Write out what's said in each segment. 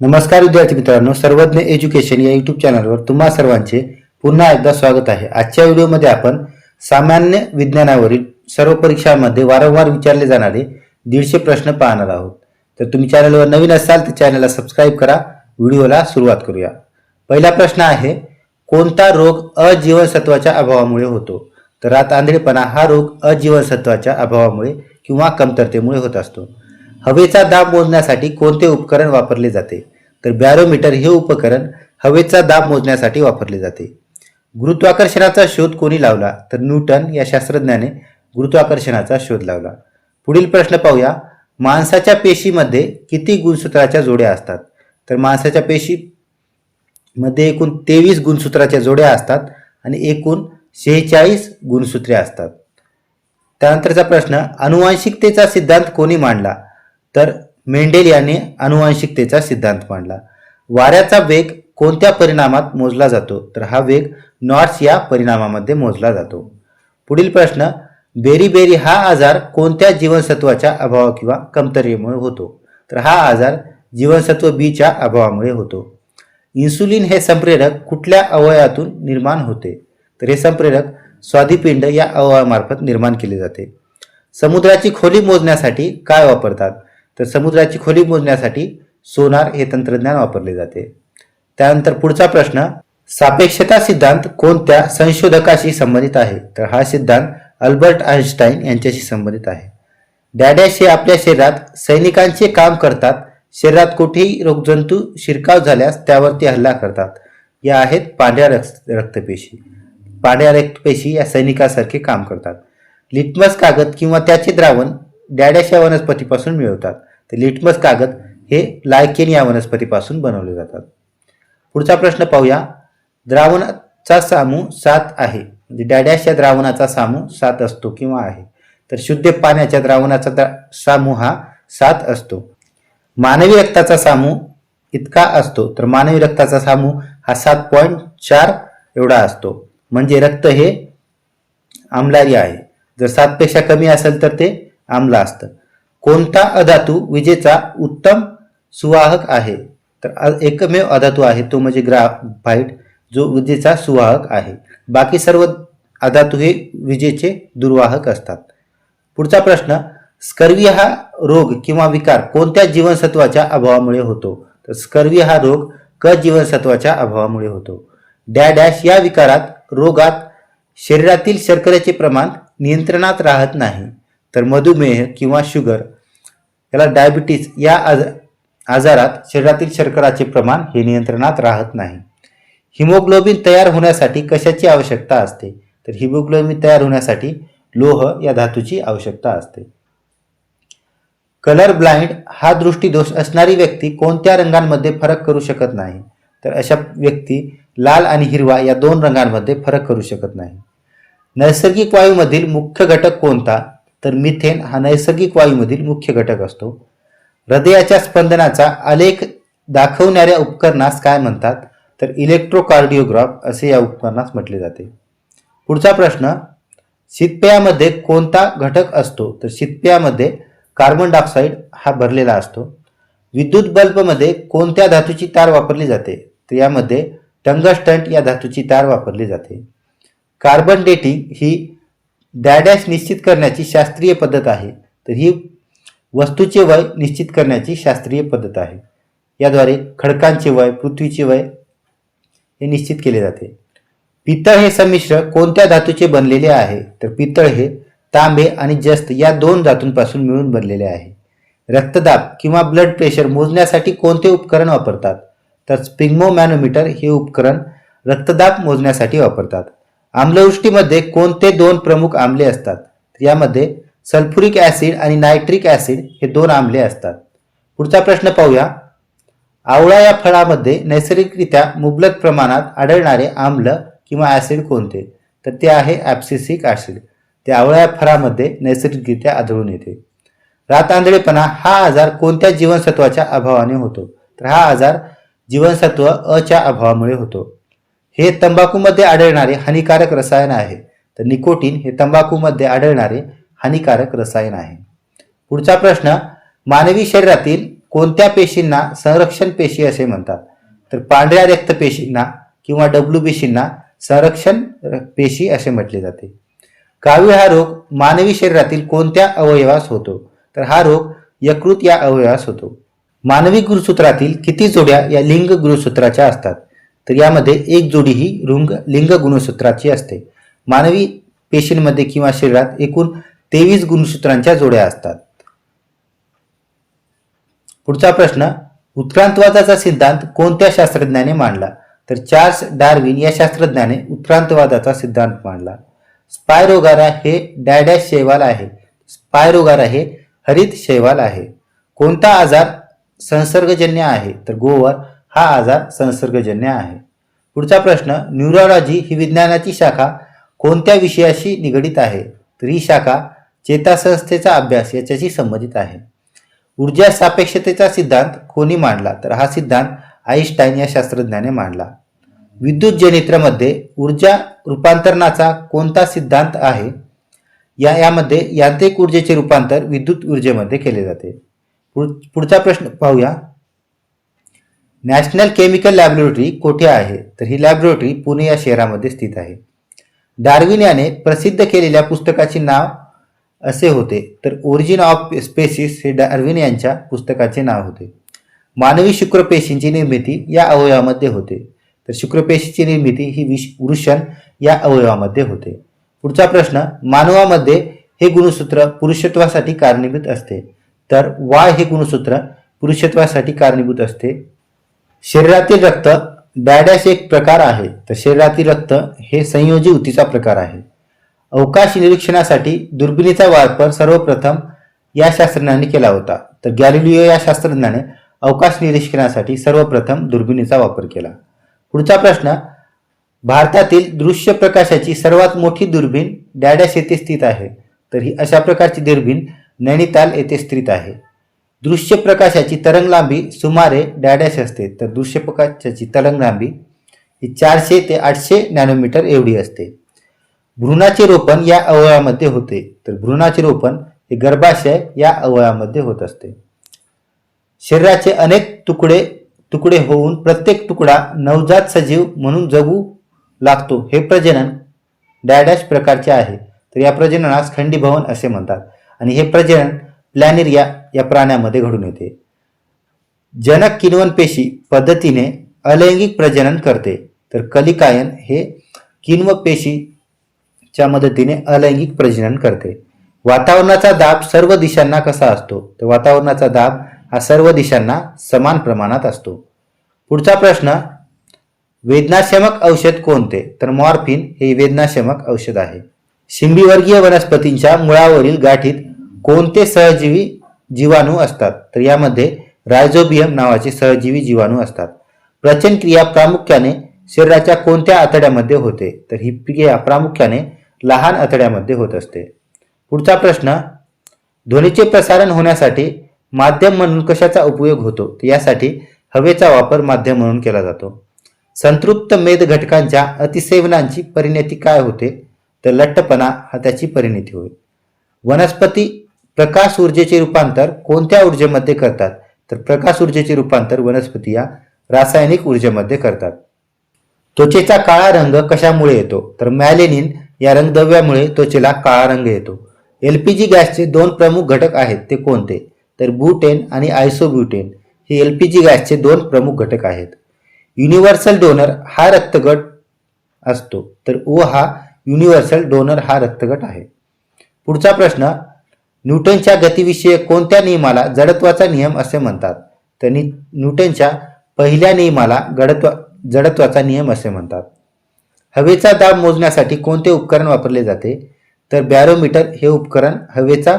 नमस्कार विद्यार्थी मित्रांनो सर्वज्ञ एज्युकेशन या युट्यूब चॅनलवर तुम्हा सर्वांचे पुन्हा एकदा स्वागत आहे. आजच्या व्हिडिओमध्ये आपण सामान्य विज्ञानावरील सर्व परीक्षांमध्ये वारंवार विचारले जाणारे दीडशे प्रश्न पाहणार आहोत. तर तुम्ही चॅनलवर नवीन असाल तर चॅनलला सबस्क्राईब करा. व्हिडिओला सुरुवात करूया. पहिला प्रश्न आहे कोणता रोग अजीवनसत्वाच्या अभावामुळे होतो? तर रात आंधळेपणा हा रोग अजीवनसत्वाच्या अभावामुळे किंवा कमतरतेमुळे होत असतो. हवेचा दाब मोजण्यासाठी कोणते उपकरण वापरले जाते? तर बॅरोमीटर हे उपकरण हवेचा दाब मोजण्यासाठी वापरले जाते. गुरुत्वाकर्षणाचा शोध कोणी लावला? तर न्यूटन या शास्त्रज्ञाने गुरुत्वाकर्षणाचा शोध लावला. पुढील प्रश्न पाहूया. माणसाच्या पेशीमध्ये किती गुणसूत्राच्या जोड्या असतात? तर माणसाच्या पेशी मध्ये एकूण तेवीस गुणसूत्राच्या जोड्या असतात आणि एकूण शेहेचाळीस गुणसूत्रे असतात. त्यानंतरचा प्रश्न अनुवांशिकतेचा सिद्धांत कोणी मांडला? तर मेंडेल याने अनुवांशिकतेचा सिद्धांत मांडला. वाऱ्याचा वेग कोणत्या परिणामात मोजला जातो? तर हा वेग नॉट्स या परिणामामध्ये मोजला जातो. पुढील प्रश्न बेरी बेरी हा आजार कोणत्या जीवनसत्वाच्या अभाव किंवा कमतरतेमुळे होतो? तर हा आजार जीवनसत्व बीच्या अभावामुळे होतो. इन्सुलिन हे संप्रेरक कुठल्या अवयवातून निर्माण होते? तर हे संप्रेरक स्वादिपिंड या अवयवामार्फत निर्माण केले जाते. समुद्राची खोली मोजण्यासाठी काय वापरतात? तर समुद्राची खोली मोजण्यासाठी सोनार हे तंत्रज्ञान वापरले जाते. त्यानंतर पुढचा प्रश्न सापेक्षता सिद्धांत कोणत्या संशोधकाशी संबंधित आहे? तर हा सिद्धांत अल्बर्ट आइन्स्टाईन यांच्याशी संबंधित आहे. डॅडॅश हे आपल्या शरीरात सैनिकांचे काम करतात. शरीरात कुठेही रोगजंतू शिरकाव झाल्यास त्यावरती हल्ला करतात. या आहेत पांढऱ्या रक्त रक्तपेशी. पांढऱ्या रक्तपेशी या सैनिकासारखे काम करतात. लिटमस कागद किंवा त्याचे द्रावण डॅडॅश या वनस्पतीपासून मिळवतात. तर लिटमस कागद हे लायकेन या वनस्पतीपासून बनवले जातात. पुढचा प्रश्न पाहूया. द्रावणाचा सामू सात आहे. म्हणजे डॅडॅश या द्रावणाचा सामू सात असतो किंवा आहे. तर शुद्ध पाण्याच्या द्रावणाचा द्रा सामू हा सात असतो. मानवी रक्ताचा सामू इतका असतो. तर मानवी रक्ताचा सामू हा सात पॉईंट चार एवढा असतो. म्हणजे रक्त हे आम्लारी आहे. जर सातपेक्षा कमी असेल तर ते आम्ल असतं. कोणता अधातू विजेचा उत्तम सुवाहक आहे? तर एकमेव अधातू आहे तो म्हणजे ग्राफाईट जो विजेचा सुवाहक आहे. बाकी सर्व अधातू हे विजेचे दुर्वाहक असतात. पुढचा प्रश्न स्कर्वी हा रोग किंवा विकार कोणत्या जीवनसत्वाच्या अभावामुळे होतो? तर स्कर्वी हा रोग क जीवनसत्वाच्या अभावामुळे होतो. डॅ डॅश या विकारात रोगात शरीरातील शर्कऱ्याचे प्रमाण नियंत्रणात राहत नाही. तर मधुमेह किंवा शुगर याला डायबिटीज या आज आजारात शरीरातील शर्कराचे प्रमाण हे नियंत्रणात राहत नाही. हिमोग्लोबिन तयार होण्यासाठी कशाची आवश्यकता असते? तर हिमोग्लोबिन तयार होण्यासाठी लोह या धातूची आवश्यकता असते. कलर ब्लाइंड हा दृष्टीदोष असणारी व्यक्ती कोणत्या रंगांमध्ये फरक करू शकत नाही? तर अशा व्यक्ती लाल आणि हिरवा या दोन रंगांमध्ये फरक करू शकत नाही. नैसर्गिक वायूमधील मुख्य घटक कोणता? तर मिथेन हा नैसर्गिक वायूमधील मुख्य घटक असतो. हृदयाच्या स्पंदनाचा आलेख दाखवणाऱ्या उपकरणास काय म्हणतात? तर इलेक्ट्रोकार्डिओग्राफ असे या उपकरणास म्हटले जाते. पुढचा प्रश्न शीतपेयामध्ये कोणता घटक असतो? तर शीतपेयामध्ये कार्बन डायऑक्साईड हा भरलेला असतो. विद्युत बल्बमध्ये कोणत्या धातूची तार वापरली जाते? तर यामध्ये टंगस्टंट या धातूची तार वापरली जाते. कार्बन डेटिंग ही डॅडॅश निश्चित करण्याची शास्त्रीय पद्धत आहे. तर ही वस्तूचे वय निश्चित करण्याची शास्त्रीय पद्धत आहे. याद्वारे खडकांचे वय पृथ्वीचे वय हे निश्चित केले जाते. पितळ हे संमिश्र कोणत्या धातूचे बनलेले आहे? तर पितळ हे तांबे आणि जस्त या दोन धातूंपासून मिळून बनलेले आहे. रक्तदाब किंवा ब्लड प्रेशर मोजण्यासाठी कोणते उपकरण वापरतात? तर स्पिग्मोमॅनोमीटर हे उपकरण रक्तदाब मोजण्यासाठी वापरतात. आम्लवृष्टीमध्ये कोणते दोन प्रमुख आम्ले असतात? यामध्ये सल्फ्युरिक ॲसिड आणि नायट्रिक ॲसिड हे दोन आम्ले असतात. पुढचा प्रश्न पाहूया. आवळा या फळामध्ये नैसर्गिकरित्या मुबलक प्रमाणात आढळणारे आम्ल किंवा ॲसिड कोणते? तर ते आहे ॲप्सिसिक ॲसिड. ते आवळा या फळामध्ये नैसर्गिकरित्या आढळून येते. रात आंधळेपणा हा आजार कोणत्या जीवनसत्वाच्या अभावाने होतो? तर हा आजार जीवनसत्व अच्या अभावामुळे होतो. हे तंबाखूमध्ये आढळणारे हानिकारक रसायन आहे. तर निकोटीन हे तंबाखूमध्ये आढळणारे हानिकारक रसायन आहे. पुढचा प्रश्न मानवी शरीरातील कोणत्या पेशींना संरक्षण पेशी असे म्हणतात? तर पांढऱ्या रक्त पेशींना किंवा डब्ल्यू पेशींना संरक्षण पेशी असे म्हटले जाते. कावीळ हा रोग मानवी शरीरातील कोणत्या अवयवास होतो? तर हा रोग यकृत या अवयवास होतो. मानवी गुरुसूत्रातील किती जोड्या या लिंग गुरुसूत्राच्या असतात? तर यामध्ये एक जोडी ही रुंग लिंग गुणसूत्राची असते. मानवी पेशींमध्ये किंवा शरीरात एकूण तेवीस गुणसूत्रांच्या जोड्या असतात. पुढचा प्रश्न उत्क्रांतवादाचा सिद्धांत कोणत्या शास्त्रज्ञाने मांडला? तर चार्ल्स डार्विन या शास्त्रज्ञाने उत्क्रांतवादाचा सिद्धांत मांडला. स्पायरोगारा हे डॅडॅश शैवाल आहे. स्पायरोगारा हे हरित शैवाल आहे. कोणता आजार संसर्गजन्य आहे? तर गोवर हा आजार संसर्गजन्य आहे. पुढचा प्रश्न न्यूरोलॉजी ही विज्ञानाची शाखा कोणत्या विषयाशी निगडीत आहे? तर ही शाखा चेतासंस्थेचा अभ्यास याच्याशी संबंधित आहे. ऊर्जा सापेक्षतेचा सिद्धांत कोणी मांडला? तर हा सिद्धांत आईन्स्टाईन या शास्त्रज्ञाने मांडला. विद्युत जनित्रामध्ये ऊर्जा रूपांतरणाचा कोणता सिद्धांत आहे? या यामध्ये यांत्रिक ऊर्जेचे रूपांतर विद्युत ऊर्जेमध्ये केले जाते. पुढ- पुढचा प्रश्न पाहूया. नॅशनल केमिकल लॅबोरेटरी कोठे आहे? तर ही लॅबोरेटरी पुणे या शहरामध्ये स्थित आहे. डार्विन याने प्रसिद्ध केलेल्या पुस्तकाचे नाव असे होते तर ओरिजिन ऑफ स्पेसिस हे डार्विन यांच्या पुस्तकाचे नाव होते. मानवी शुक्रपेशींची निर्मिती या अवयवामध्ये होते तर शुक्रपेशीची निर्मिती ही विश वृषण या अवयवामध्ये होते. पुढचा प्रश्न मानवामध्ये हे गुणसूत्र पुरुषत्वासाठी कारणीभूत असते तर वाय हे गुणसूत्र पुरुषत्वासाठी कारणीभूत असते? शरीरातील रक्त डॅडॅश एक प्रकार आहे. तर शरीरातील रक्त हे संयोजी ऊतीचा प्रकार आहे. अवकाश निरीक्षणासाठी दुर्बिणीचा वापर सर्वप्रथम या शास्त्रज्ञाने केला होता. तर गॅलिलिओ या शास्त्रज्ञाने अवकाश निरीक्षणासाठी सर्वप्रथम दुर्बिणीचा वापर केला. पुढचा प्रश्न भारतातील दृश्य प्रकाशाची सर्वात मोठी दुर्बीण डॅडॅश येथे स्थित आहे. तर ही अशा प्रकारची दुर्बीण नैनिताल येथे स्थित आहे. दृश्य प्रकाशाची तरंग लांबी सुमारे डॅडॅश असते. तर दृश्य प्रकाशाची तरंग लांबी ही चारशे ते आठशे नॅनोमीटर एवढी असते. भ्रूणाचे रोपण या अवयवामध्ये होते. तर भ्रूणाचे रोपण हे गर्भाशय या अवयवामध्ये होत असते. शरीराचे अनेक तुकडे तुकडे होऊन प्रत्येक तुकडा नवजात सजीव म्हणून जगू लागतो. हे प्रजनन डॅडॅश प्रकारचे आहे. तर या प्रजननास खंडीभवन असे म्हणतात. आणि हे प्रजनन प्लॅनेरिया या प्राण्यामध्ये घडून येते. जनक किनवन पेशी पद्धतीने अलैंगिक प्रजनन करते. तर कलिकायन हे किण्व पेशीच्या मदतीने अलैंगिक प्रजनन करते. वातावरणाचा दाब सर्व दिशांना कसा असतो? तर वातावरणाचा दाब हा सर्व दिशांना समान प्रमाणात असतो. पुढचा प्रश्न वेदनाशमक औषध कोणते? तर मॉर्फिन हे वेदनाशमक औषध आहे. शिंबीवर्गीय वनस्पतींच्या मुळावरील गाठीत कोणते सहजीवी जीवाणू असतात. तर यामध्ये रायझोबियम नावाचे सहजीवी जीवाणू असतात. प्रचन क्रिया प्रामुख्याने शरीराच्या कोणत्या आतड्यामध्ये होते? तर ही क्रिया प्रामुख्याने लहान आतड्यामध्ये होत असते. पुढचा प्रश्न ध्वनीचे प्रसारण होण्यासाठी माध्यम म्हणून कशाचा उपयोग होतो? तर यासाठी हवेचा वापर माध्यम म्हणून केला जातो. संतृप्त मेद घटकांच्या अतिसेवनांची परिणती काय होते? तर लठ्ठपणा हा त्याची परिणती होईल वनस्पती प्रकाश ऊर्जेचे रूपांतर कोणत्या ऊर्जेमध्ये करतात? तर प्रकाश ऊर्जेचे रूपांतर वनस्पती या रासायनिक ऊर्जेमध्ये करतात. त्वचेचा काळा रंग कशामुळे येतो? तर मॅलेनिन या रंगद्रव्यामुळे त्वचेला काळा रंग येतो. एल पी जी गॅसचे दोन प्रमुख घटक आहेत ते कोणते? तर ब्युटेन आणि आयसोब्युटेन. हे एल पी जी गॅसचे दोन प्रमुख घटक आहेत. युनिव्हर्सल डोनर हा रक्तगट असतो. तर ओ हा युनिव्हर्सल डोनर हा रक्तगट आहे. पुढचा प्रश्न न्यूटनच्या गतीविषयक कोणत्या नियमाला जडत्वाचा नियम असे म्हणतात? तर न्यूटनच्या पहिल्या नियमाला गडत्व जडत्वाचा नियम असे म्हणतात. हवेचा दाब मोजण्यासाठी कोणते उपकरण वापरले जाते? तर बॅरोमीटर हे उपकरण हवेचा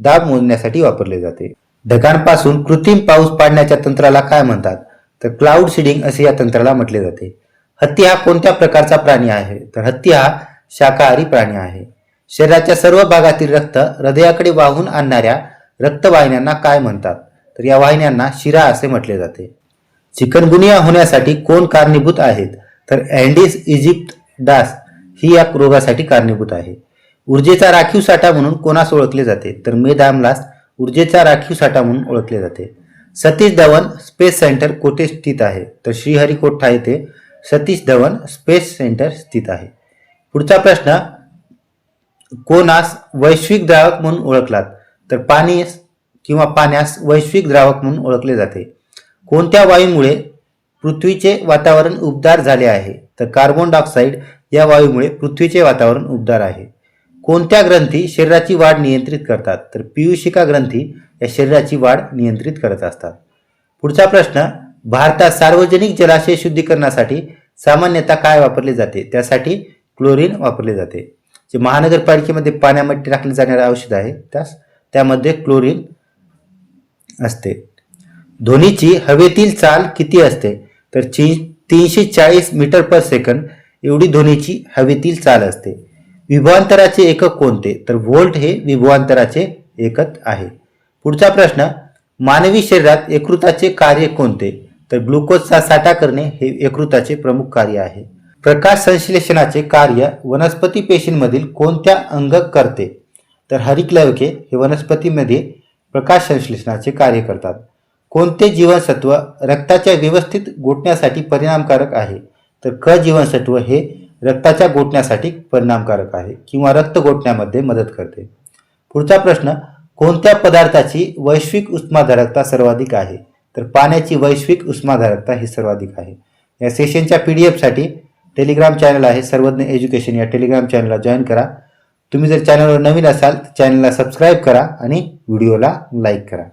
दाब मोजण्यासाठी वापरले जाते. ढगांपासून कृत्रिम पाऊस पाडण्याच्या तंत्राला काय म्हणतात? तर क्लाउड सीडिंग असे या तंत्राला म्हटले जाते. हत्ती हा कोणत्या प्रकारचा प्राणी आहे? तर हत्ती हा शाकाहारी प्राणी आहे. शरीराच्या सर्व भागातील रक्त हृदयाकडे वाहून आणणाऱ्या रक्तवाहिन्यांना काय म्हणतात? तर या वाहिन्यांना शिरा असे म्हटले जाते. चिकनगुनिया होण्यासाठी कोण कारणीभूत आहेत? तर अँडीस इजिप्त डास ही या रोगासाठी कारणीभूत आहे. ऊर्जेचा राखीव साठा म्हणून कोणास ओळखले जाते? तर मेद आमलास ऊर्जेचा राखीव साठा म्हणून ओळखले जाते. सतीश धवन स्पेस सेंटर कोठे स्थित आहे? तर श्रीहरिकोठा येथे सतीश धवन स्पेस सेंटर स्थित आहे. पुढचा प्रश्न कोणास वैश्विक द्रावक म्हणून ओळखलात तर पाणी किंवा पाण्यास वैश्विक द्रावक म्हणून ओळखले जाते. कोणत्या वायूमुळे पृथ्वीचे वातावरण उबदार झाले आहे? तर कार्बन डायऑक्साईड या वायूमुळे पृथ्वीचे वातावरण उबदार आहे. कोणत्या ग्रंथी शरीराची वाढ नियंत्रित करतात? तर पियुषिका ग्रंथी या शरीराची वाढ नियंत्रित करत असतात. पुढचा प्रश्न भारतात सार्वजनिक जलाशय शुद्धीकरणासाठी सामान्यतः काय वापरले जाते? त्यासाठी क्लोरीन वापरले जाते. जे महानगरपालिकेमध्ये पाण्यामध्ये टाकले जाणारे औषध आहे त्यास त्यामध्ये क्लोरीन असते. ध्वनीची हवेतील चाल किती असते? तर ची तीनशे चाळीस मीटर पर सेकंद एवढी ध्वनीची हवेतील चाल असते. विभवांतराचे एकक कोणते? तर व्होल्ट हे विभवांतराचे एकक आहे. पुढचा प्रश्न मानवी शरीरात यकृताचे कार्य कोणते? तर ग्लुकोजचा साठा करणे हे यकृताचे प्रमुख कार्य आहे. प्रकाश संश्लेषणाचे कार्य वनस्पती पेशींमधील कोणत्या अंग करते? तर हरिक्लवके हे वनस्पतीमध्ये प्रकाश संश्लेषणाचे कार्य करतात. कोणते जीवनसत्व रक्ताच्या व्यवस्थित गोठण्यासाठी परिणामकारक आहे? तर क जीवनसत्व हे रक्ताच्या गोठण्यासाठी परिणामकारक आहे किंवा रक्त गोठण्यामध्ये मदत करते. पुढचा प्रश्न कोणत्या पदार्थाची वैश्विक उष्माधारकता सर्वाधिक आहे? तर पाण्याची वैश्विक उष्माधारकता ही सर्वाधिक आहे. या सेशनच्या पी डी एफसाठी टेलिग्राम चॅनल आहे सर्वज्ञ एज्युकेशन या टेलिग्राम चॅनलला जॉईन करा. तुम्ही जर चॅनलवर नवीन असाल तर चॅनलला सबस्क्राईब करा आणि व्हिडिओला लाईक करा.